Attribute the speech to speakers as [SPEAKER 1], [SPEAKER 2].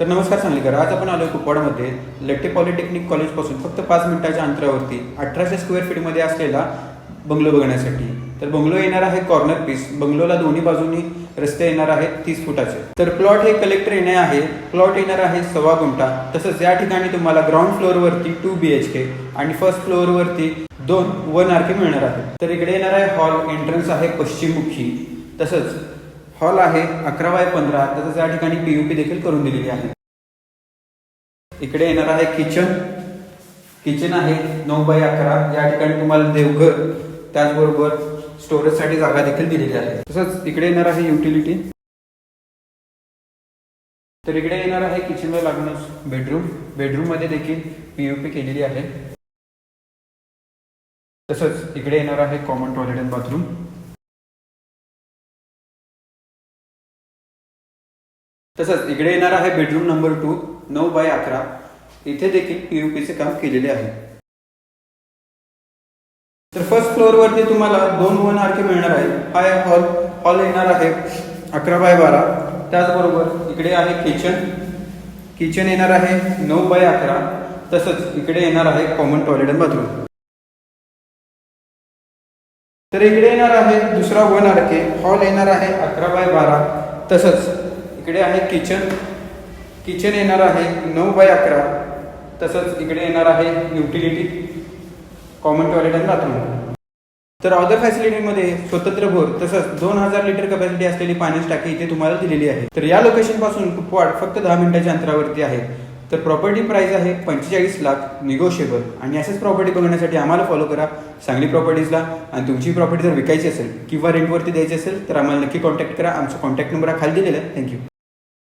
[SPEAKER 1] तर नमस्कार सांगलीकर आज आपण आलोय कुपवाडमध्ये. लट्टे पॉलिटेक्निक कॉलेजपासून फक्त पाच मिनिटाच्या अंतरावरती अठराशे स्क्वेअर फीटमध्ये असलेला बंगलो बघण्यासाठी. तर बंगलो येणार आहे कॉर्नर पीस बंगलोला दोन्ही बाजूनी रस्ते येणार आहेत तीस फुटाचे. तर प्लॉट हे कलेक्टर येणे आहे. प्लॉट येणार आहे सव्वा गुंठा. तसंच या ठिकाणी तुम्हाला ग्राउंड फ्लोअरवरती टू बी एच के आणि फर्स्ट फ्लोअरवरती दोन वन आर के मिळणार आहे तर इकडे येणार आहे हॉल एंट्रन्स आहे पश्चिममुखी तसंच हॉल आहे अकरा बाय पंधरा. तसंच या ठिकाणी पीयूपी देखील करून दिलेली आहे. इकडे येणार आहे किचन किचन आहे नऊ बाय अकरा. या ठिकाणी तुम्हाला देवघर त्याचबरोबर स्टोरेजसाठी जागा देखील दिलेली आहे. तसंच इकडे येणार आहे युटिलिटी तर इकडे येणार आहे किचनला लागून बेडरूम बेडरूममध्ये देखील पीयूपी केलेली आहे. तसंच इकडे येणार आहे कॉमन टॉयलेट अँड बाथरूम तसंच इकडे येणार आहे बेडरूम नंबर टू नऊ बाय अकरा. इथे देखील पीयूपीचे काम केलेले आहे. तर फर्स्ट फ्लोअरवरती तुम्हाला दोन वन आर के मिळणार आहे. हा हॉल हॉल येणार आहे अकरा बाय बारा. त्याचबरोबर इकडे आहे किचन किचन येणार आहे नऊ बाय अकरा. तसंच इकडे येणार आहे कॉमन टॉयलेट अँड बाथरूम तर इकडे येणार आहे दुसरा वन आर के हॉल येणार आहे अकरा बाय बारा. तसंच इकडे आहे किचन. किचन येणार आहे नऊ बाय अकरा. तसंच इकडे येणार आहे युटिलिटी. कॉमन टॉयलेट आणि बाथरूम तर अदर फॅसिलिटीमध्ये स्वतंत्र भोर तसंच दोन हजार लिटर कपॅसिटी असलेली पाण्याची टाकी इथे तुम्हाला दिलेली आहे. तर या लोकेशनपासून कुपवाड फक्त दहा मिनिटाच्या अंतरावरती आहे. तर प्रॉपर्टी प्राइस आहे पंचेचाळीस लाख निगोशिएबल आणि असेच प्रॉपर्टी बघण्यासाठी आम्हाला फॉलो करा सांगली प्रॉपर्टीजला आणि तुमची प्रॉपर्टी जर विकायची असेल किंवा रेंटवरती द्यायची असेल तर आम्हाला नक्की कॉन्टॅक्ट करा. आमचा कॉन्टॅक्ट नंबर हा खाली दिलेला आहे. थँक्यू